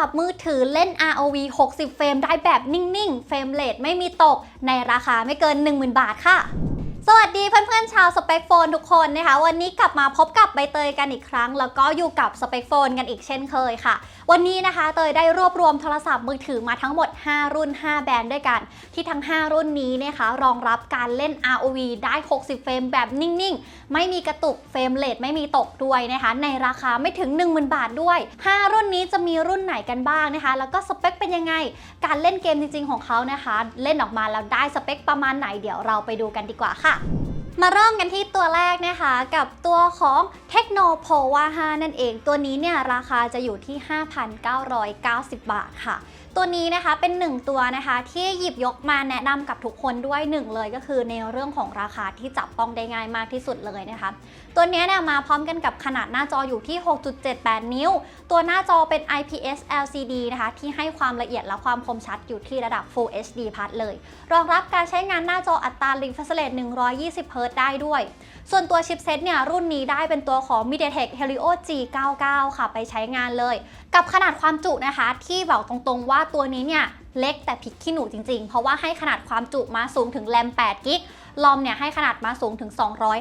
ศัพท์มือถือเล่น ROV 60 เฟรมได้แบบนิ่ง ๆ เฟรมเลทไม่มีตก ในราคาไม่เกิน 10,000 บาทค่ะสวัสดีเพื่อนๆชาวสเปคโฟนทุกคนนะคะ วันนี้กลับมาพบกับใบเตยกันอีกครั้ง แล้วก็อยู่กับสเปคโฟนกันอีกเช่นเคยค่ะ วันนี้นะคะเตยได้รวบรวมโทรศัพท์มือถือมาทั้งหมด 5 รุ่น 5 แบรนด์ด้วยกัน ที่ทั้ง 5 รุ่นนี้นะคะรองรับการเล่น ROV ได้ 60 เฟรมแบบนิ่งๆ ไม่มีกระตุกเฟรมเรทไม่มีตกด้วยนะคะ ในราคาไม่ถึง 10,000 บาทด้วย 5 รุ่นนี้จะมีรุ่นไหนกันบ้างนะคะ แล้วก็สเปคเป็นยังไง การเล่นเกมจริงๆของเขานะคะ เล่นออกมาแล้วได้สเปคประมาณไหนเดี๋ยวเราไปดูกันดีกว่าค่ะ มาเริ่มกันที่ตัวแรกนะคะกับตัวของเทคโนโพวา5นั่นเอง ตัวนี้เนี่ยราคาจะอยู่ที่ 5,990 บาทค่ะ ตัวนี้นะคะเป็นหนึ่งตัวนะคะที่หยิบยกมาแนะนำกับทุกคนด้วยหนึ่งเลยก็คือในเรื่องของราคาที่จับต้องได้ง่ายมากที่สุดเลยนะคะตัวนี้เนี่ยมาพร้อมกันกับขนาดหน้าจออยู่ที่ 6.78 นิ้ว ตัวหน้าจอเป็น IPS LCD นะคะที่ให้ความละเอียดและความคมชัดอยู่ที่ระดับ Full HD Plus เลย รองรับการใช้งานหน้าจออัตรา refresh rate 120 Hz ได้ด้วย ส่วนตัวชิปเซตเนี่ยรุ่นนี้ได้เป็นตัวของ MediaTek Helio G99 ค่ะไปใช้งานเลย กับขนาดความจุนะคะ ที่บอกตรงๆว่าตัวนี้เนี่ยเล็กแต่พริกขี้หนูจริงๆ เพราะว่าให้ขนาดความจุมาสูงถึงแรม8กิกลอมเนี่ยให้ขนาดมาสูงถึง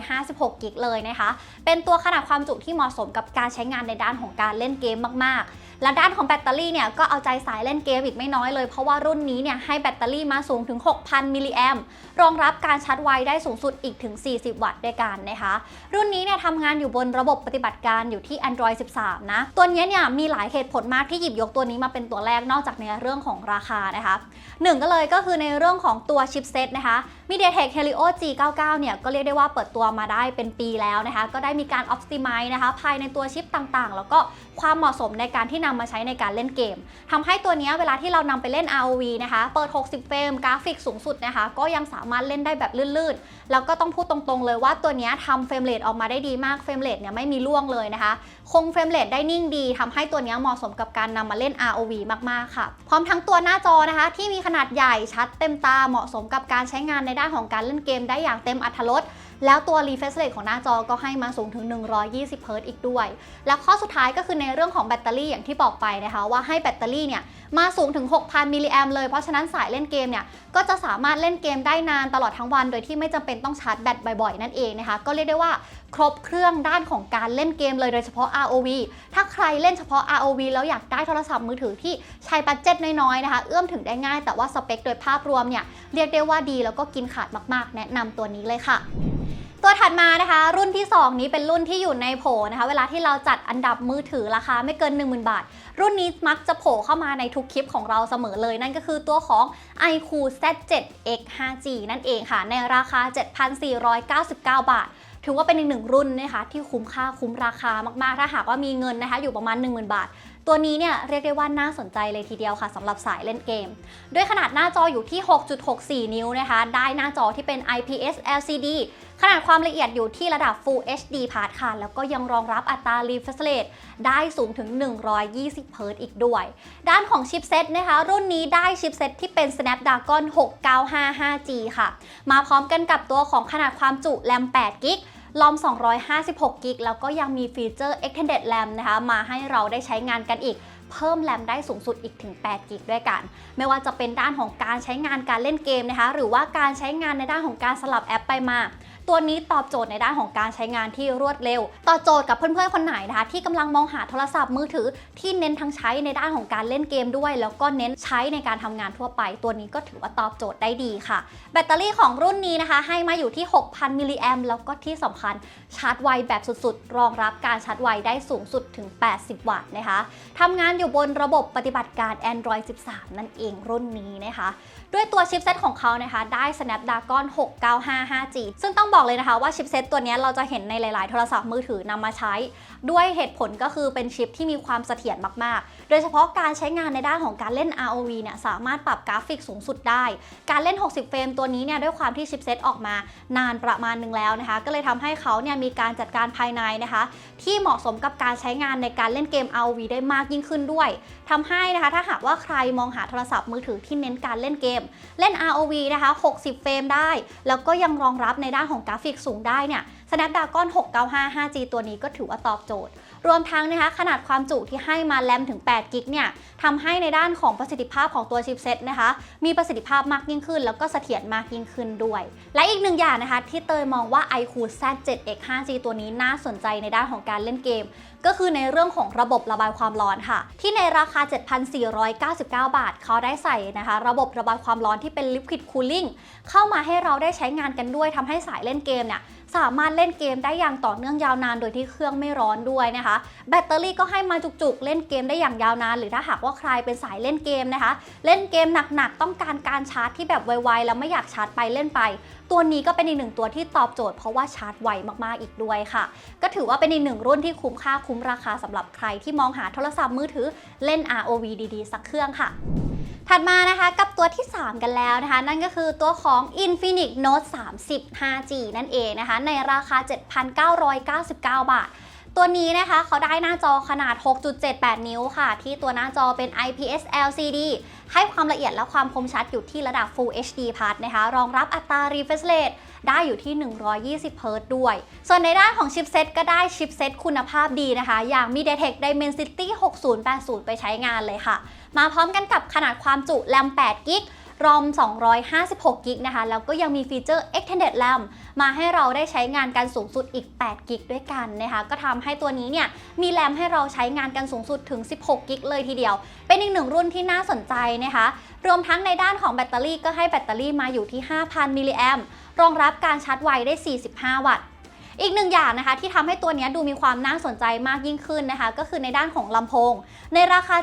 256 กิกเลยนะคะ เป็นตัวขนาดความจุที่เหมาะสมกับการใช้งานในด้านของการเล่นเกมมากๆ และด้านของแบตเตอรี่เนี่ยก็เอาใจสายเล่นเกมอีกไม่น้อยเลย เพราะว่ารุ่นนี้เนี่ยให้แบตเตอรี่มาสูงถึง 6,000 มิลลิแอมรองรับการชาร์จไวได้สูงสุดอีกถึง 40 วัตต์ด้วยกันนะคะ รุ่นนี้เนี่ยทำงานอยู่บนระบบปฏิบัติการอยู่ที่ Android 13 นะ ตัวนี้เนี่ยมีหลายเหตุผลมากที่หยิบยกตัวนี้มาเป็นตัวแรกนอกจากในเรื่องของราคานะคะหนึ่งก็เลยก็คือในเรื่องของตัวชิปเซตนะคะ MediaTek Helio G99 เนี่ยก็เรียกได้ว่าเปิดตัวมาได้เป็นปีแล้วนะคะ ก็ได้มีการ optimize นะคะภายในตัวชิปต่างๆ แล้วก็ความเหมาะสมในการที่นำมาใช้ในการเล่นเกมทำให้ตัวนี้เวลาที่เรานำไปเล่น ROV นะคะ เปิด 60 เฟรมกราฟิกสูงสุดนะคะ ก็ยังสามารถเล่นได้แบบลื่นๆ แล้วก็ต้องพูดตรงๆ เลยว่าตัวนี้ทำเฟรมเรทออกมาได้ดีมาก เฟรมเรทเนี่ยไม่มีล่วงเลยนะคะ คงเฟรมเรทได้นิ่งดีทำให้ตัวนี้เหมาะสมกับการนำมาเล่น ROV มากๆ ค่ะ พร้อมทั้งตัวหน้าจอนะคะ ที่มีขนาดใหญ่ชัดเต็มตาเหมาะสมกับการใช้งานในด้านของการเล่นเกมได้อย่างเต็มอรรถรส แล้วตัว refresh rate ของหน้าจอก็ให้มาสูงถึง 120 Hz อีกด้วย และข้อสุดท้ายก็คือในเรื่องของแบตเตอรี่อย่างที่บอกไปนะคะว่าให้แบตเตอรี่เนี่ยมาสูงถึง 6,000 มิลลิแอมเลย เพราะฉะนั้นสายเล่นเกมเนี่ยก็จะสามารถเล่นเกมได้นานตลอดทั้งวัน โดยที่ไม่จำเป็นต้องชาร์จแบตบ่อยๆ นั่นเองนะคะ ก็เรียกได้ว่าครบเครื่องด้านของการเล่นเกมเลยโดยเฉพาะ ROV ถ้าใครเล่นเฉพาะ ROV แล้วอยากได้โทรศัพท์มือถือที่ใช้บัตเจ็ตน้อยๆนะคะ เอื้อมถึงได้ง่ายแต่ว่าสเปคโดยภาพรวมเนี่ยเรียกได้ว่าดีแล้วก็กินขาดมากๆ แนะนำตัวนี้เลยค่ะ ตัวถัดมานะคะ รุ่นที่ 2 นี้เป็นรุ่นที่อยู่ในโผนะคะ เวลาที่เราจัดอันดับมือถือราคาไม่เกิน 10,000 บาท รุ่นนี้มักจะโผล่เข้ามาในทุกคลิปของเราเสมอเลย นั่นก็คือตัวของ iQOO Z7X 5G นั่นเองค่ะ ในราคา 7,499 บาทถือว่าเป็นอีกหนึ่งรุ่นนะคะที่คุ้มค่าคุ้มราคามากๆ ถ้าหากว่ามีเงินนะคะอยู่ประมาณ 10,000 บาท ตัวนี้เนี่ยเรียกได้ว่าน่าสนใจเลยทีเดียวค่ะสำหรับสายเล่นเกม ด้วยขนาดหน้าจออยู่ที่ 6.64 นิ้วนะคะ ได้หน้าจอที่เป็น IPS LCD ขนาดความละเอียดอยู่ที่ระดับ Full HD Plus ค่ะ แล้วก็ยังรองรับอัตรา refresh rate ได้สูงถึง 120 Hz อีกด้วย ด้านของชิปเซตนะคะ รุ่นนี้ได้ชิปเซตที่เป็น Snapdragon 695 5G ค่ะ มาพร้อมกันกับตัวของขนาดความจุแรม8 g b ลอม 256 กิก แล้วก็ยังมีฟีเจอร์ Extended RAM นะคะ มาให้เราได้ใช้งานกันอีก เพิ่มแรมได้สูงสุดอีกถึง 8 กิกด้วยกัน ไม่ว่าจะเป็นด้านของการใช้งานการเล่นเกมนะคะ หรือว่าการใช้งานในด้านของการสลับแอปไปมา ตัวนี้ตอบโจทย์ในด้านของการใช้งานที่รวดเร็ว ตอบโจทย์กับเพื่อนๆคนไหนนะคะที่กำลังมองหาโทรศัพท์มือถือ ที่เน้นทั้งใช้ในด้านของการเล่นเกมด้วย แล้วก็เน้นใช้ในการทำงานทั่วไป ตัวนี้ก็ถือว่าตอบโจทย์ได้ดีค่ะ แบตเตอรี่ของรุ่นนี้นะคะ ให้มาอยู่ที่ 6,000 มิลลิแอมแล้วก็ที่สำคัญชาร์จไวแบบสุดๆ รองรับการชาร์จไวได้สูงสุดถึง 80 วัตต์นะคะทำงานอยู่บนระบบปฏิบัติการ Android 13 นั่นเองรุ่นนี้นะคะ ด้วยตัวชิปเซตของเขานะคะ ได้ Snapdragon 695 5G ซึ่งต้องบอกบอกเลยนะคะว่าชิปเซตตัวนี้เราจะเห็นในหลาย ๆ โทรศัพท์มือถือนำมาใช้ ด้วยเหตุผลก็คือเป็นชิปที่มีความเสถียรมาก ๆ โดยเฉพาะการใช้งานในด้านของการเล่น ROV เนี่ยสามารถปรับกราฟิกสูงสุดได้ การเล่น 60 เฟรมตัวนี้เนี่ยด้วยความที่ชิปเซตออกมานานประมาณหนึ่งแล้วนะคะ ก็เลยทำให้เขาเนี่ยมีการจัดการภายในนะคะ ที่เหมาะสมกับการใช้งานในการเล่นเกม ROV ได้มากยิ่งขึ้นด้วยทำให้นะคะถ้าหากว่าใครมองหาโทรศัพท์มือถือที่เน้นการเล่นเกม เล่น ROV นะคะ 60 เฟรมได้ แล้วก็ยังรองรับในด้านของกราฟิกสูงได้เนี่ย Snapdragon 695 5G ตัวนี้ก็ถือว่าตอบโจทย์ รวมทั้งนะคะขนาดความจุที่ให้มาแรมถึง 8 กิกเนี่ยทำให้ในด้านของประสิทธิภาพของตัวชิปเซตนะคะ มีประสิทธิภาพมากยิ่งขึ้น แล้วก็เสถียรมากยิ่งขึ้นด้วย และอีกหนึ่งอย่างนะคะ ที่เตยมองว่า iQOO Z7X 5G ตัวนี้น่าสนใจในด้านของการเล่นเกม ก็คือในเรื่องของระบบระบายความร้อนค่ะ ที่ในราคา 7,499 บาท เขาได้ใส่นะคะ ระบบระบายความร้อนที่เป็น Liquid Cooling เข้ามาให้เราได้ใช้งานกันด้วยทำให้สายเล่นเกมเนี่ย สามารถเล่นเกมได้อย่างต่อเนื่องยาวนานโดยที่เครื่องไม่ร้อนด้วยนะคะ แบตเตอรี่ก็ให้มาจุกๆ เล่นเกมได้อย่างยาวนาน หรือถ้าหากว่าใครเป็นสายเล่นเกมนะคะ เล่นเกมหนักๆ ต้องการการชาร์จที่แบบไวๆ แล้วไม่อยากชาร์จไปเล่นไป ตัวนี้ก็เป็นอีกหนึ่งตัวที่ตอบโจทย์เพราะว่าชาร์จไวมากๆอีกด้วยค่ะ ก็ถือว่าเป็นอีกหนึ่งรุ่นที่คุ้มค่าคุ้มราคาสำหรับใครที่มองหาโทรศัพท์มือถือเล่น ROV ดีๆ สักเครื่องค่ะ ถัดมานะคะกับตัวที่ 3 กันแล้วนะคะ นั่นก็คือตัวของ Infinix Note 30 5G นั่นเองนะคะ ในราคา 7,999 บาทตัวนี้นะคะเขาได้หน้าจอขนาด 6.78 นิ้วค่ะ ที่ตัวหน้าจอเป็น IPS LCD ให้ความละเอียดและความคมชัดอยู่ที่ระดับ Full HD Plus นะคะ รองรับอัตรา refresh rate ได้อยู่ที่ 120 Hz ด้วย ส่วนในด้านของชิปเซ็ตก็ได้ชิปเซ็ตคุณภาพดีนะคะ อย่าง MediaTek Dimensity 6080 ไปใช้งานเลยค่ะ มาพร้อมกันกับขนาดความจุแรม8กิกรอม 256 กิกนะคะ แล้วก็ยังมีฟีเจอร์ Extended RAM มาให้เราได้ใช้งานกันสูงสุดอีก 8 กิกด้วยกันนะคะ ก็ทำให้ตัวนี้เนี่ย มีแรมให้เราใช้งานกันสูงสุดถึง 16 กิกเลยทีเดียว เป็นอีกหนึ่งรุ่นที่น่าสนใจนะคะ รวมทั้งในด้านของแบตเตอรี่ก็ให้แบตเตอรี่มาอยู่ที่ 5,000 มิลลิแอมรองรับการชาร์จไวได้ 45 วัตต์ อีกหนึ่งอย่างนะคะที่ทำให้ตัวนี้ดูมีความน่าสนใจมากยิ่งขึ้นนะคะ ก็คือในด้านของลำโพง ในราคา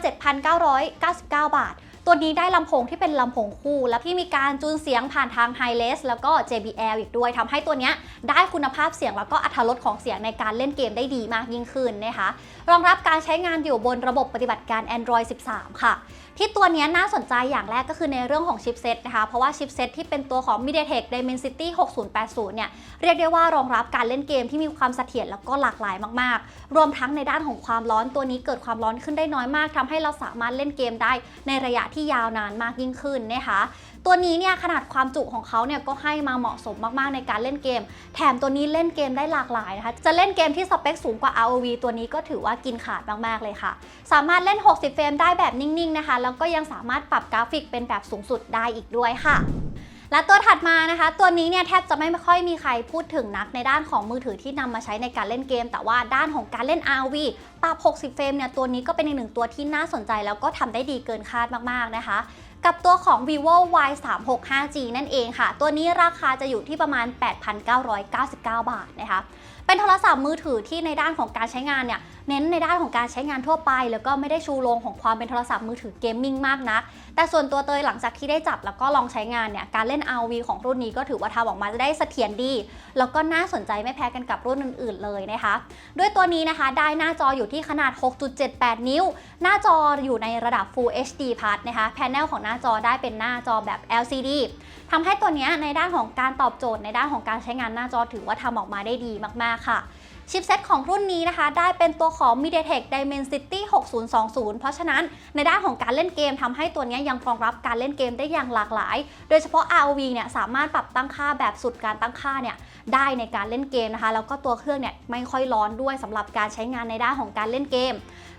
7,999 บาท ตัวนี้ได้ลำโพงที่เป็นลำโพงคู่ และที่มีการจูนเสียงผ่านทาง Hi-Res แล้วก็ JBL อีกด้วยทำให้ตัวนี้ได้คุณภาพเสียงแล้วก็อรรถรสของเสียงในการเล่นเกมได้ดีมากยิ่งขึ้นนะคะ รองรับการใช้งานอยู่บนระบบปฏิบัติการ Android 13 ค่ะ ที่ตัวนี้น่าสนใจอย่างแรกก็คือในเรื่องของชิปเซตนะคะ เพราะว่าชิปเซตที่เป็นตัวของ MediaTek Dimensity 6080 เนี่ย เรียกได้ว่ารองรับการเล่นเกมที่มีความเสถียรแล้วก็หลากหลายมากๆ รวมทั้งในด้านของความร้อนตัวนี้เกิดความร้อนขึ้นได้น้อยมากทำให้เราสามารถเล่นเกมได้ในระยะที่ยาวนานมากยิ่งขึ้นนะคะ ตัวนี้เนี่ยขนาดความจุของเขาเนี่ยก็ให้มาเหมาะสมมากๆในการเล่นเกม แถมตัวนี้เล่นเกมได้หลากหลายนะคะ จะเล่นเกมที่สเปคสูงกว่า ROV ตัวนี้ก็ถือว่ากินขาดมากๆเลยค่ะ สามารถเล่น 60 เฟรมได้แบบนิ่งๆนะคะ แล้วก็ยังสามารถปรับกราฟิกเป็นแบบสูงสุดได้อีกด้วยค่ะและตัวถัดมานะคะ ตัวนี้เนี่ยแทบจะไม่ค่อยมีใครพูดถึงนักในด้านของมือถือที่นำมาใช้ในการเล่นเกม แต่ว่าด้านของการเล่น RV ปรับ 60 เฟรมเนี่ยตัวนี้ก็เป็นอีกหนึ่งตัวที่น่าสนใจแล้วก็ทำได้ดีเกินคาดมากๆนะคะ กับตัวของ vivo y 3 6 5 g นั่นเองค่ะ ตัวนี้ราคาจะอยู่ที่ประมาณ 8,999 บาทนะคะ เป็นโทรศัพท์มือถือที่ในด้านของการใช้งานเนี่ย เน้นในด้านของการใช้งานทั่วไป แล้วก็ไม่ได้ชูโรงของความเป็นโทรศัพท์มือถือเกมมิ่งมากนัก แต่ส่วนตัวเตยหลังจากที่ได้จับแล้วก็ลองใช้งานเนี่ยการเล่น RV ของรุ่นนี้ก็ถือว่าทำออกมาจะได้เสถียรดี แล้วก็น่าสนใจไม่แพ้กันกับรุ่นอื่น ๆ เลยนะคะ ด้วยตัวนี้นะคะได้หน้าจออยู่ที่ขนาด 6.78 นิ้ว หน้าจออยู่ในระดับ Full HD Plus นะคะแผงของหน้าจอได้เป็นหน้าจอแบบ LCD ทำให้ตัวนี้ในด้านของการตอบโจทย์ในด้านของการใช้งานหน้าจอถือว่าทำออกมาได้ดีมาก ๆ ค่ะ ชิปเซ็ตของรุ่นนี้นะคะ ได้เป็นตัวของ MediaTek Dimensity 6020 เพราะฉะนั้นในด้านของการเล่นเกมทำให้ตัวนี้ยังรองรับการเล่นเกมได้อย่างหลากหลาย โดยเฉพาะ ROV เนี่ยสามารถปรับตั้งค่าแบบสุดการตั้งค่าเนี่ยได้ในการเล่นเกมนะคะ แล้วก็ตัวเครื่องเนี่ยไม่ค่อยร้อนด้วยสำหรับการใช้งานในด้านของการเล่นเกม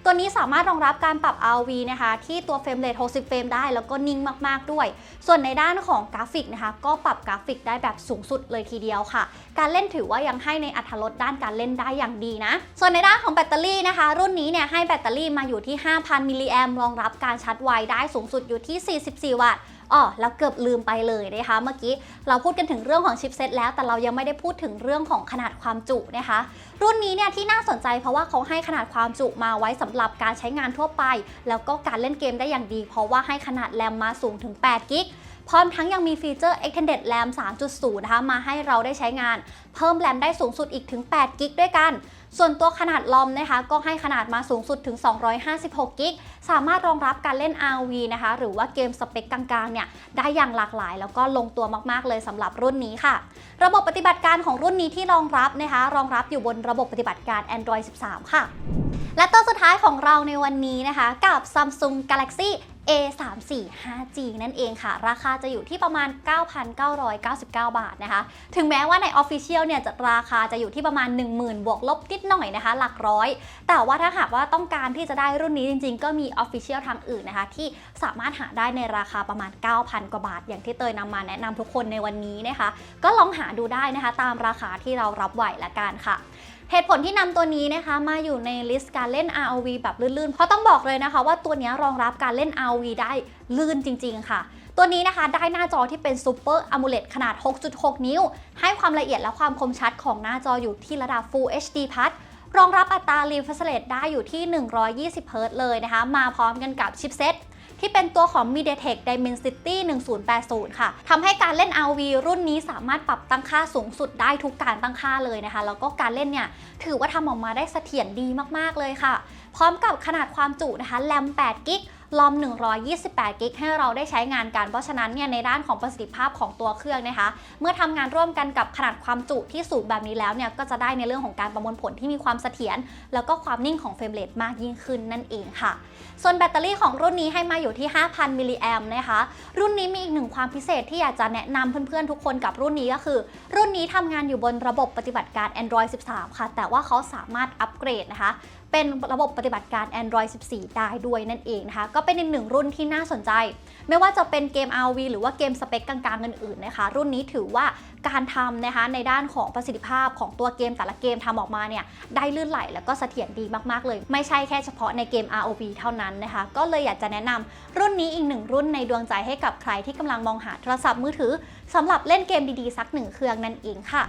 ตัวนี้สามารถรองรับการปรับ R V นะคะที่ตัวเฟรมเรท60 เฟรมได้แล้วก็นิ่งมากๆด้วย ส่วนในด้านของกราฟิกนะคะก็ปรับกราฟิกได้แบบสูงสุดเลยทีเดียวค่ะ การเล่นถือว่ายังให้ในอัตรถรสด้านการเล่นได้อย่างดีนะ ส่วนในด้านของแบตเตอรี่นะคะ รุ่นนี้เนี่ยให้แบตเตอรี่มาอยู่ที่ 5,000 มิลลิแอมรองรับการชาร์จไวได้สูงสุดอยู่ที่ 44 วัตต์ อ๋อแล้วเกือบลืมไปเลยนะคะ เมื่อกี้เราพูดกันถึงเรื่องของชิปเซตแล้ว แต่เรายังไม่ได้พูดถึงเรื่องของขนาดความจุนะคะ รุ่นนี้เนี่ยที่น่าสนใจเพราะว่าเขาให้ขนาดความจุมาไว้สำหรับการใช้งานทั่วไป แล้วก็การเล่นเกมได้อย่างดี เพราะว่าให้ขนาดแรมมาสูงถึง8กิก พร้อมทั้งยังมีฟีเจอร์ Extended RAM 3.0 นะคะ มาให้เราได้ใช้งาน เพิ่มแรมได้สูงสุดอีกถึง8กิกด้วยกัน ส่วนตัวขนาดลอมนะคะ ก็ให้ขนาดมาสูงสุดถึง 256กิกสามารถรองรับการเล่น RV นะคะ หรือว่าเกมสเปคกลางๆ เนี่ย ได้อย่างหลากหลาย แล้วก็ลงตัวมากๆ เลยสำหรับรุ่นนี้ค่ะ ระบบปฏิบัติการของรุ่นนี้ที่รองรับนะคะ รองรับอยู่บนระบบปฏิบัติการ Android 13 ค่ะและตัวสุดท้ายของเราในวันนี้นะคะ กับ Samsung Galaxy A34 5G นั่นเองค่ะ ราคาจะอยู่ที่ประมาณ 9,999 บาทนะคะ ถึงแม้ว่าใน Official เนี่ยจะราคาจะอยู่ที่ประมาณ 10,000 บวกลบนิดหน่อยนะคะ หลักร้อย แต่ว่าถ้าหากว่าต้องการที่จะได้รุ่นนี้จริงๆ ก็มี Official ทางอื่นนะคะ ที่สามารถหาได้ในราคาประมาณ 9,000 กว่าบาท อย่างที่เตยนำมาแนะนำทุกคนในวันนี้นะคะ ก็ลองหาดูได้นะคะ ตามราคาที่เรารับไหวละกันค่ะ เหตุผลที่นำตัวนี้นะคะมาอยู่ในลิสต์การเล่น ROV แบบลื่นๆ เพราะต้องบอกเลยนะคะ ว่าตัวนี้รองรับการเล่น ROV ได้ลื่นจริง ๆ ค่ะ ตัวนี้นะคะได้หน้าจอที่เป็น Super AMOLED ขนาด 6.6 นิ้ว ให้ความละเอียดและความคมชัดของหน้าจออยู่ที่ระดับ Full HD Plus รองรับอัตรา refresh rate ได้อยู่ที่ 120 Hz เลยนะคะ มาพร้อมกันกับชิปเซ็ต ที่เป็นตัวของ MediaTek Dimensity 1080 ค่ะทำให้การเล่น RV รุ่นนี้สามารถปรับตั้งค่าสูงสุดได้ทุกการตั้งค่าเลยนะคะ แล้วก็การเล่นเนี่ยถือว่าทำออกมาได้เสถียรดีมากๆเลยค่ะ พร้อมกับขนาดความจุนะคะแรม8กิก ลอม 128 กิกให้เราได้ใช้งานกัน เพราะฉะนั้นเนี่ยในด้านของประสิทธิภาพของตัวเครื่องนะคะ เมื่อทำงานร่วมกันกับขนาดความจุที่สูงแบบนี้แล้วเนี่ยก็จะได้ในเรื่องของการประมวลผลที่มีความเสถียรแล้วก็ความนิ่งของเฟรมเรทมากยิ่งขึ้นนั่นเองค่ะ ส่วนแบตเตอรี่ของรุ่นนี้ให้มาอยู่ที่ 5,000 มิลลิแอมนะคะ รุ่นนี้มีอีกหนึ่งความพิเศษที่อยากจะแนะนำเพื่อนๆทุกคนกับรุ่นนี้ก็คือ รุ่นนี้ทำงานอยู่บนระบบปฏิบัติการ Android 13 ค่ะ แต่ว่าเขาสามารถอัปเกรดนะคะเป็นระบบปฏิบัติการ Android 14 ได้ด้วยนั่นเองนะคะ ก็เป็นอีกหนึ่งรุ่นที่น่าสนใจ ไม่ว่าจะเป็นเกม RV หรือว่าเกมสเปคกลางๆอื่นๆนะคะ รุ่นนี้ถือว่าการทำนะคะในด้านของประสิทธิภาพของตัวเกมแต่ละเกมทำออกมาเนี่ยได้ลื่นไหลแล้วก็เสถียรดีมากๆเลย ไม่ใช่แค่เฉพาะในเกม ROV เท่านั้นนะคะ ก็เลยอยากจะแนะนำรุ่นนี้อีกหนึ่งรุ่นในดวงใจให้กับใครที่กำลังมองหาโทรศัพท์มือถือ สำหรับเล่นเกมดีๆ สักหนึ่งเครื่องนั่นเองค่ะ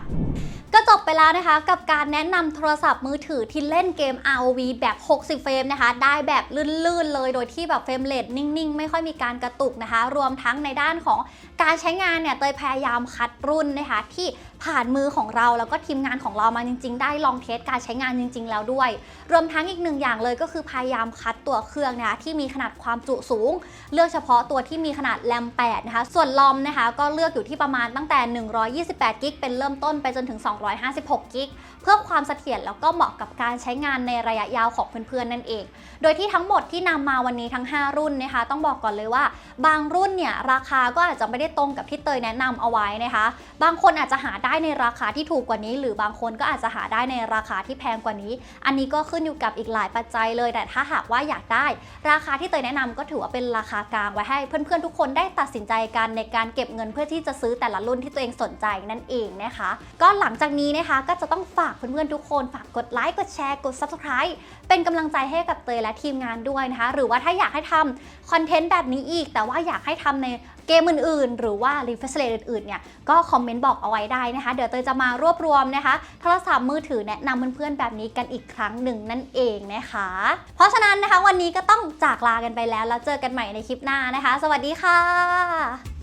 ก็จบไปแล้วนะคะกับการแนะนำโทรศัพท์มือถือที่เล่นเกม ROV แบบ 60 เฟรมนะคะ ได้แบบลื่นๆเลยโดยที่แบบเฟรมเรทนิ่งๆ ไม่ค่อยมีการกระตุกนะคะ รวมทั้งในด้านของการใช้งานเนี่ยเตยพยายามคัดรุ่นนะคะที่ผ่านมือของเราแล้วก็ทีมงานของเรามาจริง ๆ ได้ลองเทสการใช้งานจริง ๆ แล้วด้วย รวมทั้งอีกหนึ่งอย่างเลยก็คือพยายามคัดตัวเครื่องนะคะที่มีขนาดความจุสูง เลือกเฉพาะตัวที่มีขนาดแรม8นะคะส่วนลอมนะคะก็เลือกอยู่ที่ประมาณตั้งแต่ 128กิกเป็นเริ่มต้นไปจนถึง 256กิกเพื่อความเสถียรแล้วก็เหมาะกับการใช้งานในระยะยาวของเพื่อนๆนั่นเอง โดยที่ทั้งหมดที่นำมาวันนี้ทั้ง 5 รุ่นนะคะต้องบอกก่อนเลยว่า บางรุ่นเนี่ยราคาก็อาจจะไม่ได้ตรงกับที่เตยแนะนำเอาไว้นะคะ บางคนอาจจะหาได้ในราคาที่ถูกกว่านี้ หรือบางคนก็อาจจะหาได้ในราคาที่แพงกว่านี้ อันนี้ก็ขึ้นอยู่กับอีกหลายปัจจัยเลย แต่ถ้าหากว่าอยากได้ ราคาที่เตยแนะนำก็ถือว่าเป็นราคากลางไว้ให้เพื่อนๆทุกคนได้ตัดสินใจกันในการเก็บเงินเพื่อที่จะซื้อแต่ละรุ่นที่ตัวเองสนใจนั่นเองนะคะ ก็หลังจากนี้นะคะก็จะต้องฝากเพื่อนๆทุกคนฝากกดไลค์กดแชร์กด subscribe เป็นกำลังใจให้กับเตยและทีมงานด้วยนะคะ หรือว่าถ้าอยากให้ทำคอนเทนต์แบบนี้อีก แต่ว่าอยากให้ทำใน เกมอื่นๆ หรือว่า r e f r e s h rate อื่นๆเนี่ยก็คอมเมนต์บอกเอาไว้ได้นะคะ เดี๋ยวเตยจะมารวบรวมนะคะ โทรศัพท์มือถือแนะนำเพื่อนๆแบบนี้กันอีกครั้งหนึ่งนั่นเองนะคะ เพราะฉะนั้นนะคะวันนี้ก็ต้องจากลากันไปแล้วแล้วเจอกันใหม่ในคลิปหน้านะคะ สวัสดีค่ะ